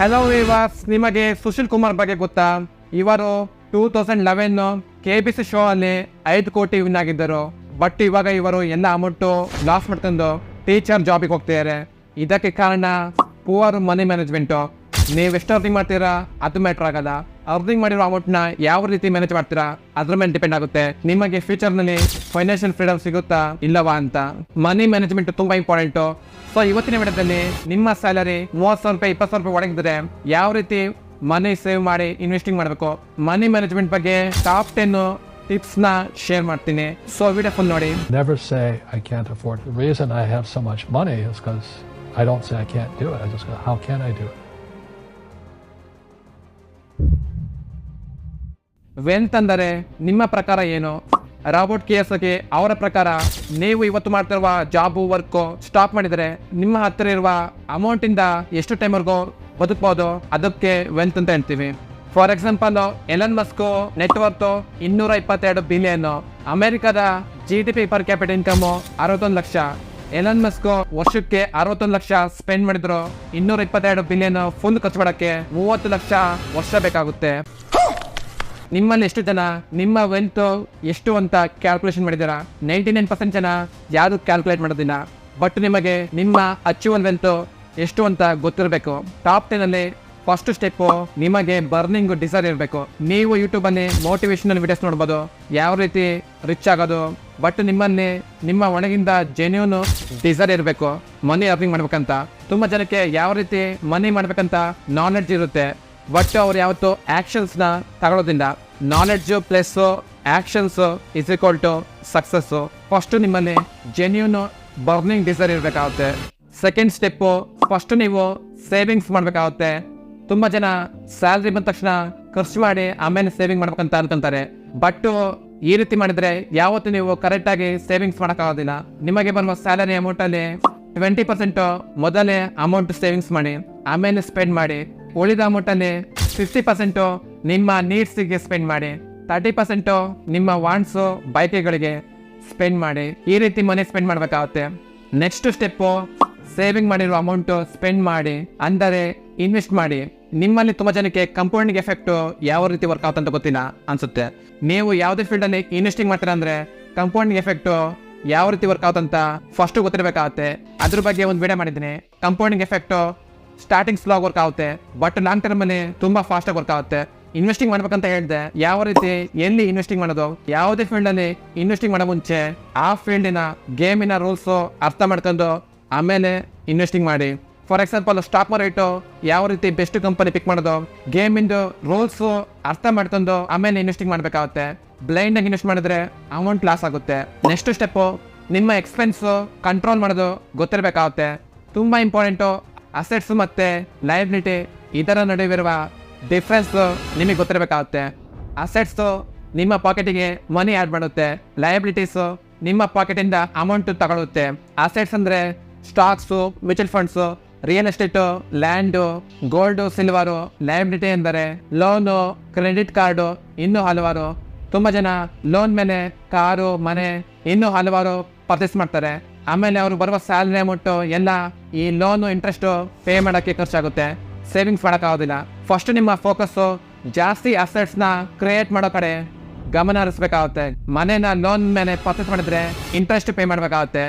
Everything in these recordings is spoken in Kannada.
ಹಲೋ ವಿವಾಸ್ ನಿಮಗೆ ಸುಶೀಲ್ ಕುಮಾರ್ ಬಗ್ಗೆ ಗೊತ್ತಾ? ಇವರು two thousand eleven K B C show ಅಲ್ಲಿ ಐದು ಕೋಟಿ ವಿನ್ ಆಗಿದ್ದರು. ಬಟ್ ಇವಾಗ ಇವರು ಎಲ್ಲ ಅಮೌಂಟು ಲಾಸ್ ಮಾಡ್ಕೊಂಡು ಟೀಚರ್ ಜಾಬಿಗೆ ಹೋಗ್ತಿದ್ದಾರೆ. ಇದಕ್ಕೆ ಕಾರಣ ಪೂವರ್ ಮನಿ ಮ್ಯಾನೇಜ್ಮೆಂಟು ನೀವು ಎಷ್ಟು ಮಾಡ್ತೀರಾ? ಅದು ಮ್ಯಾಟ್ರ್ ಆಗಲ್ಲ. ಅರ್ನಿಂಗ್ ಮಾಡಿರೋ ಅಮೌಂಟ್ನ ಯಾವ ರೀತಿ ಮ್ಯಾನೇಜ್ ಮಾಡ್ತೀರಾ? ಅದ್ರ ಮೇಲೆ ಡಿಪೆಂಡ್ ಆಗುತ್ತೆ. ನಿಮಗೆ ಫ್ಯೂಚರ್ನಲ್ಲಿ ಫೈನಾನ್ಷಿಯಲ್ ಫ್ರೀಡಮ್ ಸಿಗುತ್ತಾ ಇಲ್ಲವಾ ಅಂತ. ಮನಿ ಮ್ಯಾನೇಜ್ಮೆಂಟ್ ತುಂಬಾ ಇಂಪಾರ್ಟೆಂಟು ಸೊ ಇವತ್ತಿನ ವಿಡಿಯೋದಲ್ಲಿ ನಿಮ್ಮ ಸ್ಯಾಲರಿ ಮೂವತ್ತು ಸಾವಿರ ರೂಪಾಯಿ, ಇಪ್ಪತ್ತು ಸಾವಿರ ರೂಪಾಯಿ ಒಡಗಿದ್ರೆ ಯಾವ ರೀತಿ ಮನಿ ಸೇವ್ ಮಾಡಿ ಇನ್ವೆಸ್ಟಿಂಗ್ ಮಾಡಬೇಕು? ಮನಿ ಮ್ಯಾನೇಜ್ಮೆಂಟ್ ಬಗ್ಗೆ ಟಾಪ್ ಟೆನ್ ಟಿಪ್ಸ್ನ ಶೇರ್ ಮಾಡ್ತೀನಿ. ಸೊ ವಿಡಿಯೋ ಫುಲ್ ನೋಡಿ. Never say I can't afford. I The reason I have so much money is because I don't say I can't do it. I just how can I? Wealth ಅಂದರೆ ನಿಮ್ಮ ಪ್ರಕಾರ ಏನು? ರಾಬರ್ಟ್ ಕಿಯಸಗೆ ಅವರ ಪ್ರಕಾರ ನೀವು ಇವತ್ತು ಮಾಡ್ತಿರುವ ಜಾಬು, ವರ್ಕು ಸ್ಟಾಪ್ ಮಾಡಿದರೆ ನಿಮ್ಮ ಹತ್ತಿರ ಇರುವ ಅಮೌಂಟ್ ಇಂದ ಎಷ್ಟು ಟೈಮ್ವರೆಗೂ ಬದುಕ್ಬೋದು. ಅದಕ್ಕೆ ವೆಲ್ತ್ ಅಂತ ಹೇಳ್ತೀವಿ. For example Elon Musk net worth ಇನ್ನೂರ ಇಪ್ಪತ್ತೆರಡು ಬಿಲಿಯನ್ ಅಮೆರಿಕದ G D P per capita income ಅರವತ್ತೊಂದು ಲಕ್ಷ. ಎಲನ್ ಮಸ್ಕ್ ವರ್ಷಕ್ಕೆ ಅರವತ್ತೊಂದು ಲಕ್ಷ ಸ್ಪೆಂಡ್ ಮಾಡಿದ್ರು ಇನ್ನೂರ ಇಪ್ಪತ್ತೆರಡು ಬಿಲಿಯನ್ ಫುಲ್ ಖರ್ಚು ಮಾಡಕ್ಕೆ ಮೂವತ್ತು ಲಕ್ಷ ವರ್ಷ ಬೇಕಾಗುತ್ತೆ. ನಿಮ್ಮಲ್ಲಿ ಎಷ್ಟು ಜನ, ನಿಮ್ಮ ವೆಲ್ತ್ ಎಷ್ಟು ಅಂತ ಕ್ಯಾಲ್ಕುಲೇಷನ್ ಮಾಡಿದ್ದೀರಾ? ನೈಂಟಿ ನೈನ್ ಪರ್ಸೆಂಟ್ ಜನ ಯಾರು ಕ್ಯಾಲ್ಕುಲೇಟ್ ಮಾಡೋದಿಲ್ಲ. ಬಟ್ ನಿಮಗೆ ನಿಮ್ಮ ಅಚೀವಲ್ ವೆಲ್ತ್ ಎಷ್ಟು ಅಂತ ಗೊತ್ತಿರಬೇಕು. ಟಾಪ್ ಟೆನ್ ಅಲ್ಲಿ ಫಸ್ಟ್ ಸ್ಟೆಪ್ ನಿಮಗೆ ಬರ್ನಿಂಗ್ ಡಿಸೈರ್ ಇರಬೇಕು. ನೀವು ಯೂಟ್ಯೂಬ್ ಅಲ್ಲಿ ಮೋಟಿವೇಶನಲ್ ವಿಡಿಯೋಸ್ ನೋಡ್ಬೋದು. ಯಾವ ರೀತಿ ರಿಚ್ ಆಗೋದು. ಬಟ್ ನಿಮ್ಮಲ್ಲಿ, ನಿಮ್ಮ ಒಣಗಿಂದ ಜೆನ್ಯೂನ್ ಡಿಸೈರ್ ಇರಬೇಕು. ಮನಿ ಅರ್ನಿಂಗ್ ಮಾಡ್ಬೇಕಂತ. ತುಂಬಾ ಜನಕ್ಕೆ ಯಾವ ರೀತಿ ಮನಿ ಮಾಡ್ಬೇಕಂತ ನಾಲೆಡ್ಜ್ ಇರುತ್ತೆ. ಬಟ್ ಅವ್ರು ಯಾವತ್ತು ಆಕ್ಷನ್ಸ್ನ ತಗೊಳ್ಳೋದ್ರಿಂದ knowledge plus actions is equal to success first ನಿಮ್ಮಲ್ಲಿ ಜೆನ್ಯೂನ್ ಬರ್ನಿಂಗ್ ಡಿಸೈರ್ ಇರಬೇಕಾಗುತ್ತೆ. ಸೆಕೆಂಡ್ ಸ್ಟೆಪ್ ಫಸ್ಟ್ ನೀವು ಸೇವಿಂಗ್ಸ್ ಮಾಡಬೇಕಾಗುತ್ತೆ. ತುಂಬ ಜನ ಸ್ಯಾಲ್ರಿ ಬಂದ ತಕ್ಷಣ ಖರ್ಚು ಮಾಡಿ ಆಮೇಲೆ ಸೇವಿಂಗ್ ಮಾಡ್ಬೇಕಂತ ಅನ್ಕೊಂತಾರೆ. ಬಟ್ ಈ ರೀತಿ ಮಾಡಿದ್ರೆ ಯಾವತ್ತು ನೀವು ಕರೆಕ್ಟಾಗಿ ಸೇವಿಂಗ್ಸ್ ಮಾಡೋಕ್ಕಾಗೋದಿಲ್ಲ. ನಿಮಗೆ ಬರುವ ಸ್ಯಾಲರಿ ಅಮೌಂಟ್ ಅಲ್ಲಿ ಟ್ವೆಂಟಿ ಪರ್ಸೆಂಟ್ ಮೊದಲೇ ಅಮೌಂಟ್ ಸೇವಿಂಗ್ಸ್ ಮಾಡಿ, ಆಮೇಲೆ ಸ್ಪೆಂಡ್ ಮಾಡಿ ಉಳಿದ ಅಮೌಂಟ್ ಅಲ್ಲಿ ಫಿಫ್ಟಿ ಪರ್ಸೆಂಟು ನಿಮ್ಮ ನೀಡ್ಸ್ಗೆ ಸ್ಪೆಂಡ್ ಮಾಡಿ ತರ್ಟಿ ಪರ್ಸೆಂಟು ನಿಮ್ಮ ವಾಂಟ್ಸ್ ಬೈಕ್ಗಳಿಗೆ ಸ್ಪೆಂಡ್ ಮಾಡಿ. ಈ ರೀತಿ ಮನಿ ಸ್ಪೆಂಡ್ ಮಾಡಬೇಕಾಗುತ್ತೆ. ನೆಕ್ಸ್ಟ್ ಸ್ಟೆಪ್ಪು ಸೇವಿಂಗ್ ಮಾಡಿರೋ ಅಮೌಂಟು ಸ್ಪೆಂಡ್ ಮಾಡಿ, ಅಂದರೆ ಇನ್ವೆಸ್ಟ್ ಮಾಡಿ. ನಿಮ್ಮಲ್ಲಿ ತುಂಬ ಜನಕ್ಕೆ ಕಂಪೌಂಡಿಂಗ್ ಎಫೆಕ್ಟು ಯಾವ ರೀತಿ ವರ್ಕ್ ಆಗುತ್ತೆ ಅಂತ ಗೊತ್ತಿಲ್ಲ ಅನಿಸುತ್ತೆ. ನೀವು ಯಾವುದೇ ಫೀಲ್ಡಲ್ಲಿ ಇನ್ವೆಸ್ಟಿಂಗ್ ಮಾಡ್ತೀರಾ ಅಂದರೆ ಕಂಪೌಂಡಿಂಗ್ ಎಫೆಕ್ಟು ಯಾವ ರೀತಿ ವರ್ಕ್ ಆಗುತ್ತೆ ಅಂತ ಫಸ್ಟ್ ಗೊತ್ತಿರಬೇಕಾಗುತ್ತೆ. ಅದ್ರ ಬಗ್ಗೆ ಒಂದು ವಿಡಿಯೋ ಮಾಡಿದ್ದೀನಿ. Compounding effect starting slow work ಆಗುತ್ತೆ ಬಟ್ ಲಾಂಗ್ ಟರ್ಮ್ ಅಲ್ಲಿ ತುಂಬಾ ಫಾಸ್ಟ್ ಆಗಿ ವರ್ಕ್ ಆಗುತ್ತೆ. ಇನ್ವೆಸ್ಟಿಂಗ್ ಮಾಡ್ಬೇಕಂತ ಹೇಳಿದೆ, ಯಾವ ರೀತಿ, ಎಲ್ಲಿ ಇನ್ವೆಸ್ಟಿಂಗ್ ಮಾಡೋದು, ಯಾವುದೇ ಫೀಲ್ಡ್ ಅಲ್ಲಿ ಇನ್ವೆಸ್ಟಿಂಗ್ ಮಾಡೋ ಮುಂಚೆ, ಆ ಫೀಲ್ಡಿನ ಗೇಮಿನ ರೂಲ್ಸ್ ಅರ್ಥ ಮಾಡ್ಕೊಂಡು ಆಮೇಲೆ ಇನ್ವೆಸ್ಟಿಂಗ್ ಮಾಡಿ. ಫಾರ್ ಎಕ್ಸಾಂಪಲ್ ಸ್ಟಾಕ್ ಮಾರ್ಕೆಟ್ ಯಾವ ರೀತಿ ಬೆಸ್ಟ್ ಕಂಪನಿ ಪಿಕ್ ಮಾಡೋದು ಗೇಮಿಂದು ರೂಲ್ಸ್ ಅರ್ಥ ಮಾಡ್ಕೊಂಡು ಆಮೇಲೆ ಇನ್ವೆಸ್ಟಿಂಗ್ ಮಾಡಬೇಕಾಗುತ್ತೆ. ಬ್ಲೈಂಡ್ ಆಗಿ ಇನ್ವೆಸ್ಟ್ ಮಾಡಿದ್ರೆ ಅಮೌಂಟ್ ಲಾಸ್ ಆಗುತ್ತೆ. ನೆಕ್ಸ್ಟ್ ಸ್ಟೆಪ್ ನಿಮ್ಮ ಎಕ್ಸ್ಪೆನ್ಸ್ ಕಂಟ್ರೋಲ್ ಮಾಡೋದು ಗೊತ್ತಿರಬೇಕಾಗುತ್ತೆ. ತುಂಬಾ ಇಂಪಾರ್ಟೆಂಟು ಅಸೆಟ್ಸ್ ಮತ್ತೆ ಲಯಬಿಲಿಟಿ ಇದರ ನಡುವಿರುವ ಡಿಫ್ರೆನ್ಸ್ ನಿಮಗೆ ಗೊತ್ತಿರಬೇಕಾಗುತ್ತೆ. ಅಸೆಟ್ಸು ನಿಮ್ಮ ಪಾಕೆಟಿಗೆ ಮನಿ ಆಡ್ ಮಾಡುತ್ತೆ. ಲಯಬಿಲಿಟೀಸ್ ನಿಮ್ಮ ಪಾಕೆಟಿಂದ ಅಮೌಂಟ್ ತಗೊಳ್ಳುತ್ತೆ. ಅಸೆಟ್ಸ್ ಅಂದ್ರೆ stocks mutual funds real estate land gold silver liability ಎಂದರೆ ಲೋನು ಕ್ರೆಡಿಟ್ ಕಾರ್ಡು ಇನ್ನೂ ಹಲವಾರು. ತುಂಬಾ ಜನ ಲೋನ್ ಮೇಲೆ ಕಾರು ಮನೆ, ಇನ್ನೂ ಹಲವಾರು ಪರ್ಚೇಸ್ ಮಾಡ್ತಾರೆ. ಆಮೇಲೆ ಅವರು ಬರುವ ಸ್ಯಾಲ್ರಿ ಅಮೌಂಟು ಎಲ್ಲ ಈ ಲೋನು ಇಂಟ್ರೆಸ್ಟು ಪೇ ಮಾಡೋಕ್ಕೆ ಖರ್ಚಾಗುತ್ತೆ. ಸೇವಿಂಗ್ಸ್ ಮಾಡೋಕ್ಕಾಗೋದಿಲ್ಲ ಫಸ್ಟ್ ನಿಮ್ಮ ಫೋಕಸ್ಸು ಜಾಸ್ತಿ ಅಸೆಟ್ಸ್ನ ಕ್ರಿಯೇಟ್ ಮಾಡೋ ಕಡೆ ಗಮನ ಹರಿಸ್ಬೇಕಾಗುತ್ತೆ. ಮನೇನ ಲೋನ್ ಮೇಲೆ ಪರ್ಚೇಸ್ ಮಾಡಿದ್ರೆ ಇಂಟ್ರೆಸ್ಟ್ ಪೇ ಮಾಡಬೇಕಾಗುತ್ತೆ.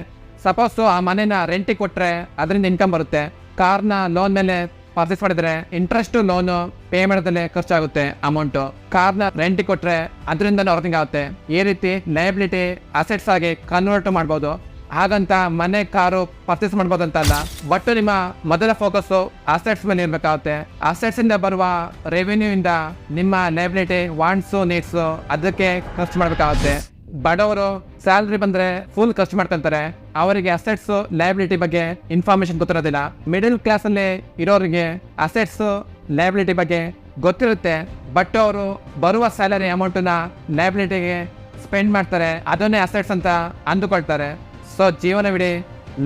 ಸಪೋಸು ಆ ಮನೇನ ರೆಂಟಿಗೆ ಕೊಟ್ಟರೆ ಅದರಿಂದ ಇನ್ಕಮ್ ಬರುತ್ತೆ. ಕಾರ್ನ ಲೋನ್ ಮೇಲೆ ಪರ್ಚೇಸ್ ಮಾಡಿದ್ರೆ ಇಂಟ್ರೆಸ್ಟ್ ಲೋನು ಪೇ ಮಾಡೋದಲ್ಲೇ ಖರ್ಚಾಗುತ್ತೆ ಅಮೌಂಟು ಕಾರ್ನ ರೆಂಟಿಗೆ ಕೊಟ್ಟರೆ ಅದರಿಂದ ಅರ್ನಿಂಗ್ ಆಗುತ್ತೆ ಈ ರೀತಿ ಲಯಬಿಲಿಟಿ ಅಸೆಟ್ಸ್ ಆಗಿ ಕನ್ವರ್ಟ್ ಮಾಡ್ಬೋದು. ಹಾಗಂತ ಮನೆ ಕಾರು ಪರ್ಚೇಸ್ ಮಾಡ್ಬೋದಂತಲ್ಲ ಬಟ್ ನಿಮ್ಮ ಮೊದಲ ಫೋಕಸ್ ಅಸೆಟ್ಸ್ ಮೇಲೆ ಇರಬೇಕಾಗುತ್ತೆ. ಅಸೆಟ್ಸ್ ಇಂದ ಬರುವ ರೆವಿನ್ಯೂ ಇಂದ ನಿಮ್ಮ ಲೈಬಿಲಿಟಿ ವಾಂಟ್ಸ್ ನೀಡ್ಸ್ ಅದಕ್ಕೆ ಖರ್ಚು ಮಾಡಬೇಕಾಗುತ್ತೆ. ಬಡವರು ಸ್ಯಾಲ್ರಿ ಬಂದ್ರೆ ಫುಲ್ ಖರ್ಚು ಮಾಡ್ಕೊಂತಾರೆ. ಅವರಿಗೆ ಅಸೆಟ್ಸ್ ಲೈಬಿಲಿಟಿ ಬಗ್ಗೆ ಇನ್ಫಾರ್ಮೇಶನ್ ಗೊತ್ತಿರೋದಿಲ್ಲ. ಮಿಡಲ್ ಕ್ಲಾಸ್ ಅಲ್ಲಿ ಇರೋರಿಗೆ ಅಸೆಟ್ಸ್ ಲೈಬಿಲಿಟಿ ಬಗ್ಗೆ ಗೊತ್ತಿರುತ್ತೆ. ಬಟ್ ಅವರು ಬರುವ ಸ್ಯಾಲರಿ ಅಮೌಂಟನ್ನ ಲೈಬಿಲಿಟಿಗೆ ಸ್ಪೆಂಡ್ ಮಾಡ್ತಾರೆ. ಅದನ್ನೇ ಅಸೆಟ್ಸ್ ಅಂತ ಅಂದುಕೊಳ್ತಾರೆ. ಸೊ ಜೀವನವಿಡಿ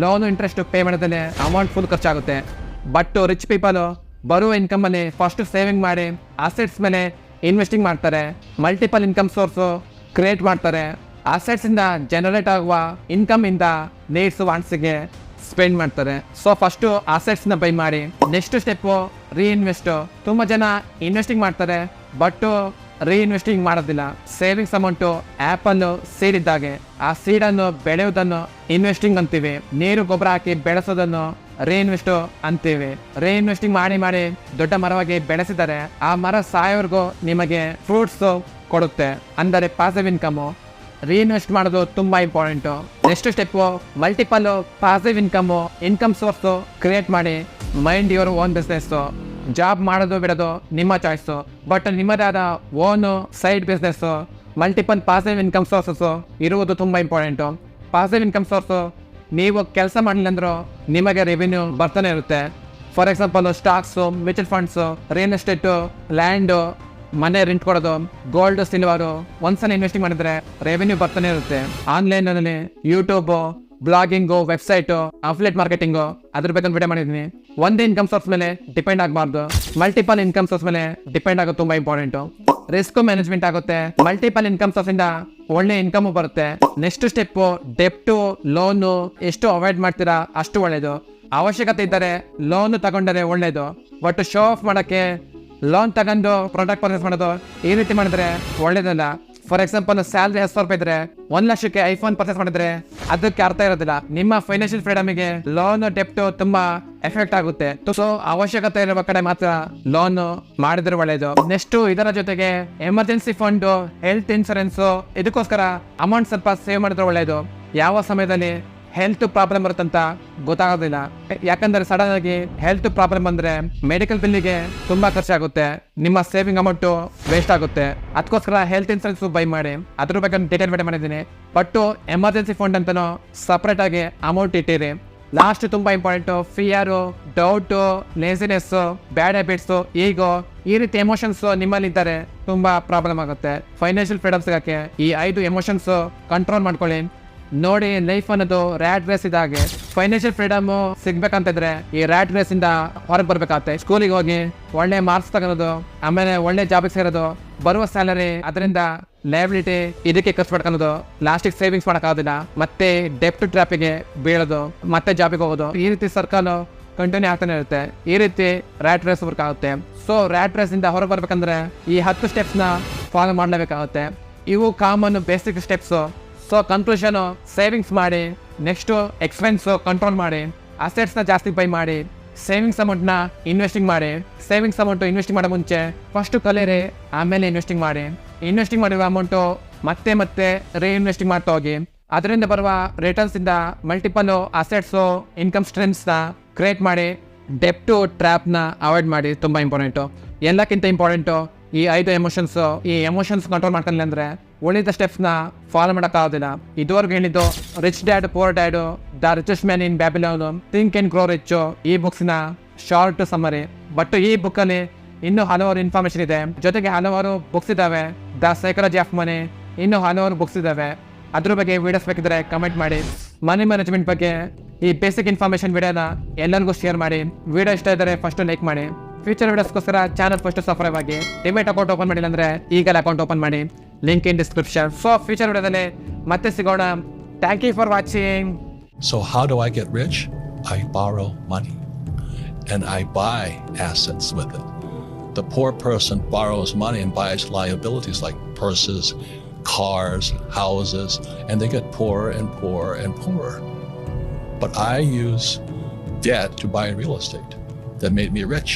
ಲೋನು ಇಂಟ್ರೆಸ್ಟ್ ಪೇ ಮಾಡೋದಲ್ಲೇ ಅಮೌಂಟ್ ಫುಲ್ ಖರ್ಚಾಗುತ್ತೆ. ಬಟ್ ರಿಚ್ ಪೀಪಲ್ ಬರುವ ಇನ್ಕಮ್ ಅಲ್ಲಿ ಫಸ್ಟ್ ಸೇವಿಂಗ್ ಮಾಡಿ ಅಸೆಟ್ಸ್ ಮೇಲೆ ಇನ್ವೆಸ್ಟಿಂಗ್ ಮಾಡ್ತಾರೆ. ಮಲ್ಟಿಪಲ್ ಇನ್ಕಮ್ ಸೋರ್ಸು ಕ್ರಿಯೇಟ್ ಮಾಡ್ತಾರೆ. ಅಸೆಟ್ಸ್ ಇಂದ ಜನರೇಟ್ ಆಗುವ ಇನ್ಕಮ್ ಇಂದ ನೀಡ್ಸ್ ವಾಂಟ್ಸ್ಗೆ ಸ್ಪೆಂಡ್ ಮಾಡ್ತಾರೆ. ಸೊ ಫಸ್ಟು ಅಸೆಟ್ಸ್ನ ಬೈ ಮಾಡಿ ನೆಕ್ಸ್ಟ್ ಸ್ಟೆಪ್ಪು ರೀಇನ್ವೆಸ್ಟ್ ತುಂಬ ಜನ ಇನ್ವೆಸ್ಟಿಂಗ್ ಮಾಡ್ತಾರೆ. ಬಟ್ ರೀಇನ್ವೆಸ್ಟಿಂಗ್ ಮಾಡೋದಿಲ್ಲ. ಸೇವಿಂಗ್ಸ್ ಅಮೌಂಟು ಆ್ಯಪನ್ನು ಸೇರಿದ್ದಾಗೆ, ಆ ಸೀಡನ್ನು ಬೆಳೆಯುವುದನ್ನು ಇನ್ವೆಸ್ಟಿಂಗ್ ಅಂತೀವಿ. ನೀರು, ಗೊಬ್ಬರ ಹಾಕಿ ಬೆಳೆಸೋದನ್ನು ರೀಇನ್ವೆಸ್ಟ್ ಅಂತೀವಿ. ರೀಇನ್ವೆಸ್ಟಿಂಗ್ ಮಾಡಿ ಮಾಡಿ ದೊಡ್ಡ ಮರವಾಗಿ ಬೆಳೆಸಿದರೆ, ಆ ಮರ ಸಾಯೋರ್ಗೂ ನಿಮಗೆ ಫ್ರೂಟ್ಸ್ ಕೊಡುತ್ತೆ. ಅಂದರೆ ಪಾಸಿಟಿವ್ ಇನ್ಕಮು ರೀಇನ್ವೆಸ್ಟ್ ಮಾಡೋದು ತುಂಬಾ important next step multiple positive income income source create ಮಾಡಿ mind your own business job ಮಾಡೋದು ಬಿಡೋದು ನಿಮ್ಮ choice but ನಿಮ್ಮದಾದ own side business multiple positive income sources ಇರುವುದು ತುಂಬ ಇಂಪಾರ್ಟೆಂಟು ಪಾಸಿಟಿವ್ ಇನ್ಕಮ್ ಸೋರ್ಸು ನೀವು ಕೆಲಸ ಮಾಡಲಿಲ್ಲ ನಿಮಗೆ ರೆವಿನ್ಯೂ ಬರ್ತಾನೆ ಇರುತ್ತೆ. For example stocks mutual funds real estate land ಮನೆ ರೆಂಟ್ ಕೊಡೋದು ಗೋಲ್ಡ್ ಸಿಲ್ವರು ಒಂದ್ಸಲ ಇನ್ವೆಸ್ಟಿಂಗ್ ಮಾಡಿದ್ರೆ ರೆವೆನ್ಯೂ ಬರ್ತಾನೆ ಇರುತ್ತೆ. Online YouTube YouTube blogging website affiliate marketing ಅದ್ರ ಬಗ್ಗೆ ವಿಡಿಯೋ ಮಾಡಿದ್ದೀನಿ ಒಂದೇ ಇನ್ಕಮ್ ಸೋರ್ಸ್ ಮೇಲೆ ಡಿಪೆಂಡ್ ಆಗಬಾರ್ದು. ಮಲ್ಟಿಪಲ್ ಇನ್ಕಮ್ ಸೋರ್ಸ್ ಮೇಲೆ ಡಿಪೆಂಡ್ ಆಗೋದು ತುಂಬಾ ಇಂಪಾರ್ಟೆಂಟ್ ರಿಸ್ಕ್ ಮ್ಯಾನೇಜ್ಮೆಂಟ್ ಆಗುತ್ತೆ. ಮಲ್ಟಿಪಲ್ ಇನ್ಕಮ್ ಸೋರ್ಸ್ ಇಂದ ಒಳ್ಳೆ ಇನ್ಕಮ್ ಬರುತ್ತೆ. ನೆಕ್ಸ್ಟ್ ಸ್ಟೆಪ್ ಡೆಪ್ಟು ಲೋನು ಎಷ್ಟು ಅವಾಯ್ಡ್ ಮಾಡ್ತೀರಾ ಅಷ್ಟು ಒಳ್ಳೇದು. ಅವಶ್ಯಕತೆ ಇದ್ದರೆ ಲೋನ್ ತಗೊಂಡರೆ ಒಳ್ಳೇದು. ಬಟ್ ಶೋ ಆಫ್ ಮಾಡಕ್ಕೆ ಲೋನ್ ತಗೊಂಡು ಪ್ರಾಡಕ್ಟ್ ಪರ್ಚೇಸ್ ಮಾಡೋದು ಈ ರೀತಿ ಮಾಡಿದ್ರೆ ಒಳ್ಳೇದಲ್ಲ. ಫಾರ್ ಎಕ್ಸಾಂಪಲ್ ಸ್ಯಾಲ್ರಿ ಹತ್ತು ಸಾವಿರ ರೂಪಾಯಿ ಇದ್ರೆ, ಒಂದ್ ಲಕ್ಷಕ್ಕೆ ಐಫೋನ್ ಪರ್ಚೇಸ್ ಮಾಡಿದ್ರೆ, ಅದಕ್ಕೆ ಅರ್ಥ ಇರೋದಿಲ್ಲ. ನಿಮ್ಮ ಫೈನಾನ್ಷಿಯಲ್ ಫ್ರೀಡಮ್ಗೆ ಲೋನ್ ಡೆಪ್ಟ್ ತುಂಬಾ ಎಫೆಕ್ಟ್ ಆಗುತ್ತೆ. ಸೊ ಅವಶ್ಯಕತೆ ಇರುವ ಕಡೆ ಮಾತ್ರ ಲೋನ್ ಮಾಡಿದ್ರೆ ಒಳ್ಳೇದು. ನೆಕ್ಸ್ಟ್ ಇದರ ಜೊತೆಗೆ ಎಮರ್ಜೆನ್ಸಿ ಫಂಡ್ ಹೆಲ್ತ್ ಇನ್ಸೂರೆನ್ಸ್ ಇದಕ್ಕೋಸ್ಕರ ಅಮೌಂಟ್ ಸ್ವಲ್ಪ ಸೇವ್ ಮಾಡಿದ್ರೆ ಒಳ್ಳೇದು. ಯಾವ ಸಮಯದಲ್ಲಿ ಹೆಲ್ತ್ ಪ್ರಾಬ್ಲಮ್ ಬರುತ್ತಂತ ಗೊತ್ತಾಗೋದಿಲ್ಲ. ಯಾಕಂದ್ರೆ ಸಡನ್ ಆಗಿ ಹೆಲ್ತ್ ಪ್ರಾಬ್ಲಮ್ ಬಂದ್ರೆ ಮೆಡಿಕಲ್ ಬಿಲ್ಲಿಗೆ ತುಂಬಾ ಖರ್ಚಾಗುತ್ತೆ. ನಿಮ್ಮ ಸೇವಿಂಗ್ ಅಮೌಂಟ್ ವೇಸ್ಟ್ ಆಗುತ್ತೆ. ಅದಕ್ಕೋಸ್ಕರ ಹೆಲ್ತ್ ಇನ್ಸೂರೆನ್ಸ್ ಬೈ ಮಾಡಿ. ಅದ್ರ ಬಗ್ಗೆ ಡೀಟೇಲ್ ಬೇಡ ಮಾಡಿದ್ದೀನಿ. ಬಟ್ ಎಮರ್ಜೆನ್ಸಿ ಫಂಡ್ ಅಂತಾನು ಸಪ್ರೇಟ್ ಆಗಿ ಅಮೌಂಟ್ ಇಟ್ಟಿರಿ. ಲಾಸ್ಟ್ ತುಂಬಾ important fear doubt laziness bad habits ego ಈ ರೀತಿ ಎಮೋಷನ್ಸ್ ನಿಮ್ಮಲ್ಲಿ ಇದ್ದಾರೆ ತುಂಬಾ ಪ್ರಾಬ್ಲಮ್ ಆಗುತ್ತೆ. ಫೈನಾನ್ಷಿಯಲ್ ಫ್ರೀಡಮ್ ಸಿಗಕ್ಕೆ ಈ ಐದು ಎಮೋಷನ್ಸ್ ಕಂಟ್ರೋಲ್ ಮಾಡ್ಕೊಳ್ಳಿ. ನೋಡಿ ಲೈಫ್ ಅನ್ನೋದು ರ್ಯಾಟ್ ರೇಸ್ ಇದಾಗೆ. ಫೈನಾನ್ಷಿಯಲ್ ಫ್ರೀಡಮ್ ಸಿಗ್ಬೇಕಂತಿದ್ರೆ ಈ ರ್ಯಾಟ್ ರೇಸ್ ಇಂದ ಹೊರಗೆ ಬರ್ಬೇಕಾಗತ್ತೆ. ಸ್ಕೂಲಿಗೆ ಹೋಗಿ ಒಳ್ಳೆ ಮಾರ್ಕ್ಸ್ ತಗೊಳೋದು, ಆಮೇಲೆ ಒಳ್ಳೆ ಜಾಬಿಗೆ ಸೇರೋದು, ಬರುವ ಸ್ಯಾಲರಿ ಅದರಿಂದ ಲಯಬಿಲಿಟಿ ಇದಕ್ಕೆ ಖರ್ಚು ಮಾಡ್ಕೊಳ್ಳೋದು ಲಾಸ್ಟಿಗೆ ಸೇವಿಂಗ್ಸ್ ಮಾಡೋಕ್ಕಾಗೋದಿಲ್ಲ. ಮತ್ತೆ ಡೆಪ್ಟ್ ಟ್ರಾಪಿಗೆ ಬೀಳೋದು, ಮತ್ತೆ ಜಾಬಿಗೆ ಹೋಗೋದು. ಈ ರೀತಿ ಸರ್ಕಲ್ ಕಂಟಿನ್ಯೂ ಆಗ್ತಾನೆ ಇರುತ್ತೆ. ಈ ರೀತಿ ರ್ಯಾಟ್ ರೇಸ್ ವರ್ಕ್ ಆಗುತ್ತೆ. ಸೊ ರ್ಯಾಟ್ ರೇಸ್ ಇಂದ ಹೊರಗೆ ಬರ್ಬೇಕಂದ್ರೆ ಈ ಹತ್ತು ಸ್ಟೆಪ್ಸ್ನ ಫಾಲೋ ಮಾಡಲೇಬೇಕಾಗುತ್ತೆ. ಇವು common basic steps so conclusion savings ಮಾಡಿ ನೆಕ್ಸ್ಟ್ ಎಕ್ಸ್ಪೆನ್ಸ್ ಕಂಟ್ರೋಲ್ ಮಾಡಿ ಅಸೆಟ್ಸ್ನ ಜಾಸ್ತಿ ಬೈ ಮಾಡಿ ಸೇವಿಂಗ್ಸ್ ಅಮೌಂಟ್ನ ಇನ್ವೆಸ್ಟಿಂಗ್ ಮಾಡಿ ಸೇವಿಂಗ್ಸ್ ಅಮೌಂಟ್ ಇನ್ವೆಸ್ಟಿಂಗ್ ಮಾಡೋ ಮುಂಚೆ ಫಸ್ಟ್ ಕಲಿಯರಿ ಆಮೇಲೆ ಇನ್ವೆಸ್ಟಿಂಗ್ ಮಾಡಿ ಇನ್ವೆಸ್ಟಿಂಗ್ ಮಾಡಿರುವ ಅಮೌಂಟು ಮತ್ತೆ ಮತ್ತೆ ರೀಇನ್ವೆಸ್ಟಿಂಗ್ ಮಾಡ್ತಾ ಹೋಗಿ. ಅದರಿಂದ ಬರುವ ರಿಟರ್ನ್ಸ್ ಇಂದ ಮಲ್ಟಿಪಲ್ ಅಸೆಟ್ಸು ಇನ್ಕಮ್ ಸ್ಟ್ರೆಂತ್ಸ್ನ ಕ್ರಿಯೇಟ್ ಮಾಡಿ ಡೆಪ್ಟು ಟ್ರ್ಯಾಪ್ನ ಅವಾಯ್ಡ್ ಮಾಡಿ ತುಂಬ ಇಂಪಾರ್ಟೆಂಟು ಎಲ್ಲಕ್ಕಿಂತ ಇಂಪಾರ್ಟೆಂಟು ಈ ಐದು ಎಮೋಷನ್ಸ್ ಈ ಎಮೋಷನ್ಸ್ ಕಂಟ್ರೋಲ್ ಮಾಡ್ತಾನೆ ಅಂದ್ರೆ ಉಳಿದ ಸ್ಟೆಪ್ಸ್ನ ಫಾಲೋ ಮಾಡೋಕ್ಕಾಗೋದಿಲ್ಲ ಇದುವರೆಗೂ ಹೇಳಿದ್ದು, rich dad, poor dad, the richest man in Babylon, think and grow rich ಈ ಬುಕ್ಸ್ನ ಶಾರ್ಟ್ ಸಮ್ಮರಿ. ಬಟ್ ಈ ಬುಕ್ಕಲ್ಲಿ ಇನ್ನೂ ಹಲವಾರು ಇನ್ಫಾರ್ಮೇಶನ್ ಇದೆ. ಜೊತೆಗೆ ಹಲವಾರು ಬುಕ್ಸ್ ಇದ್ದಾವೆ ದ ಸೈಕಾಲಜಿ ಆಫ್ ಮನಿ. ಇನ್ನೂ ಹಲವಾರು ಬುಕ್ಸ್ ಇದ್ದಾವೆ ಅದ್ರ ಬಗ್ಗೆ ವಿಡಿಯೋಸ್ ಬೇಕಿದ್ರೆ ಕಮೆಂಟ್ ಮಾಡಿ. ಮನಿ ಮ್ಯಾನೇಜ್ಮೆಂಟ್ ಬಗ್ಗೆ ಈ ಬೇಸಿಕ್ ಇನ್ಫಾರ್ಮೇಶನ್ ವಿಡಿಯೋನ ಎಲ್ಲರಿಗೂ ಶೇರ್ ಮಾಡಿ. ವಿಡಿಯೋ ಇಷ್ಟ ಇದ್ದರೆ ಫಸ್ಟ್ ಲೈಕ್ ಮಾಡಿ. ಫ್ಯೂಚರ್ ವಿಡಿಯೋಸ್ಗೋಸ್ಕರ ಚಾನಲ್ ಫಸ್ಟ್ ಸಬ್ಸ್ಕ್ರೈಬ್ ಆಗಿ. ಡಿಮೇಟ್ ಅಕೌಂಟ್ ಓಪನ್ ಮಾಡಿಲ್ಲ ಅಂದರೆ ಈಗಲೇ ಅಕೌಂಟ್ ಓಪನ್ ಮಾಡಿ. Link in description so future ವಿಡಿಯೋದಲ್ಲಿ ಮತ್ತೆ ಸಿಗೋಣ thank you for watching So, how do I get rich? I borrow money and I buy assets with it. The poor person borrows money and buys liabilities like purses, cars, houses, and they get poorer and poorer and poorer. But I use debt to buy real estate that made me rich.